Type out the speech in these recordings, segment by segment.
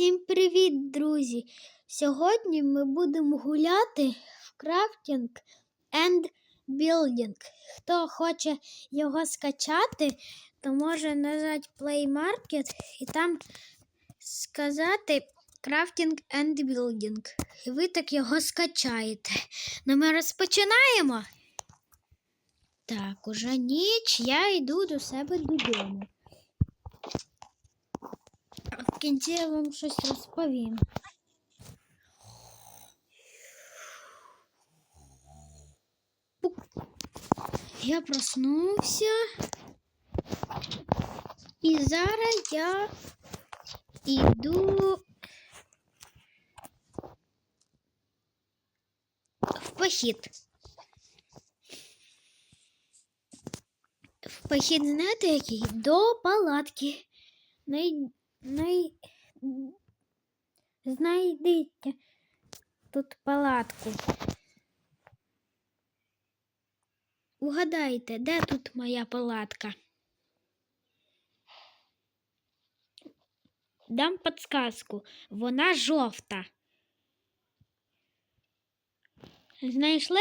Всім привіт, друзі! Сьогодні ми будемо гуляти в крафтінг and building. Хто хоче його скачати, то може нажати Play Market і там сказати Crafting and Building. І ви так його скачаєте. Ну ми розпочинаємо. Так, уже ніч, я йду до себе додому. Кінці я вам щось розповім. Я проснувся. І зараз я йду в похід. В похід, знаєте, який? До палатки. Най... Най... Знайдіть тут палатку. Угадайте, де тут моя палатка? Дам подсказку. Вона жовта. Знайшли?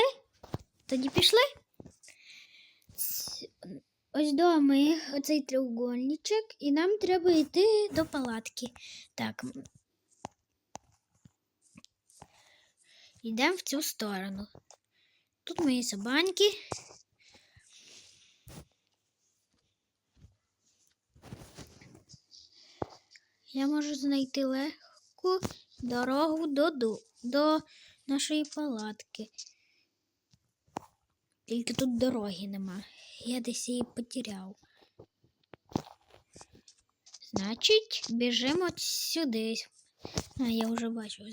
Тоді пішли? Ось до ми оцей треугольничок, і нам треба йти до палатки. Так. Йдемо в цю сторону. Тут мої собаньки. Я можу знайти легку дорогу до, до нашої палатки. Тільки тут дороги нема. Я десь її потеряв. Значить, біжимо сюди. А, я вже бачу.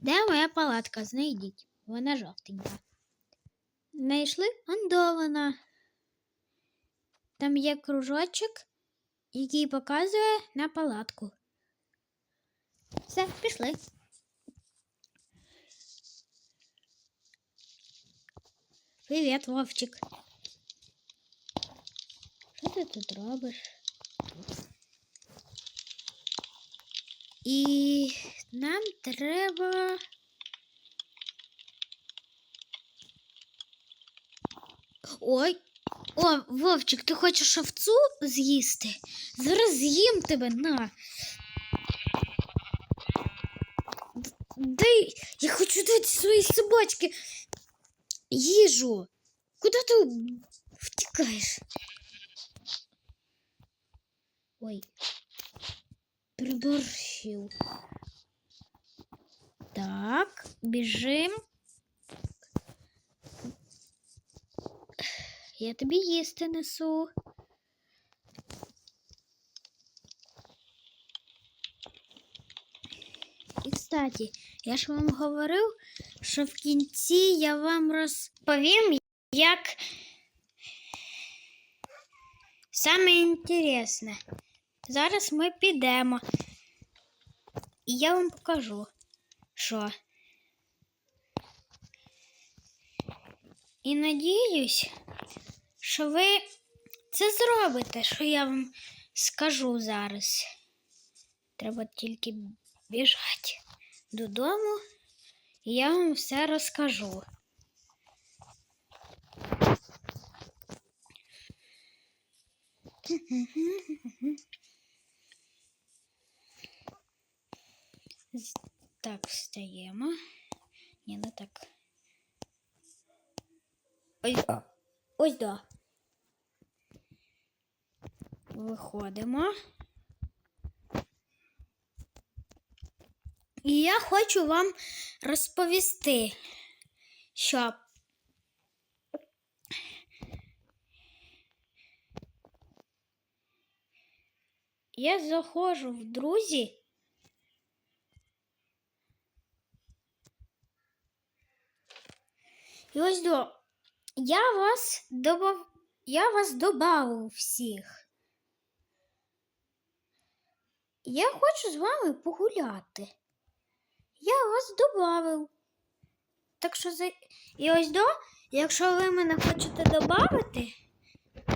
Де моя палатка? Знайдіть. Вона жовтенька. Знайшли? Ондо вона. Там є кружочок, який показує на палатку. Все, пішли. Привіт, Вовчик. Що ти тут робиш? І нам треба. Ой. О, Вовчик, ти хочеш овцу з'їсти? Зараз з'їм тебе на. Дай, я хочу дати своїй собачці їжу. Куди ти втікаєш? Ой. Приборщив. Так, біжим. Я тобі їсти несу. І, кстати, я ж вам говорив, що в кінці я вам розповім, як саме інтересне. Зараз ми підемо. І я вам покажу, що. І надіюсь, що ви це зробите, що я вам скажу зараз. Треба тільки біжати додому, і я вам все розкажу. Так, встаємо. Ні, не так. Ось, ось да. Виходимо. І я хочу вам розповісти, що я заходжу в друзі. І ось до я вас добав... я вас добавив всіх. Я хочу з вами погуляти. Я вас добавив. Так що за... І ось до, якщо ви мене хочете додати,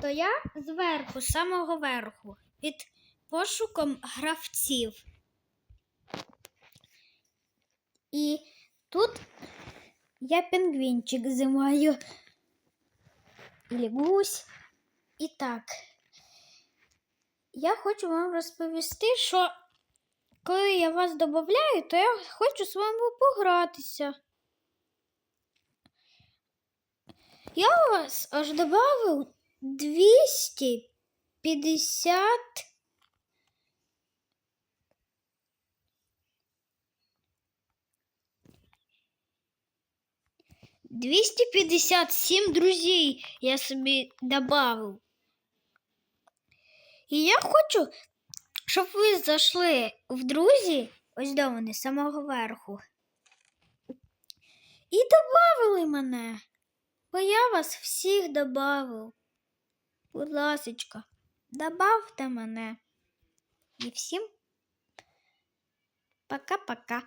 то я зверху, з самого верху, під пошуком гравців. І тут я пінгвінчик. Или гусь. І так. Я хочу вам розповісти, що коли я вас додаю, то я хочу з вами погратися. Я вас аж додав 250 257 друзей я собі добавив. І я хочу, щоб ви зайшли в друзі, ось до вони, з самого верху. І додавили мене. Бо я вас всіх додав. Будь ласочка, добавте мене. І всім пока-пока.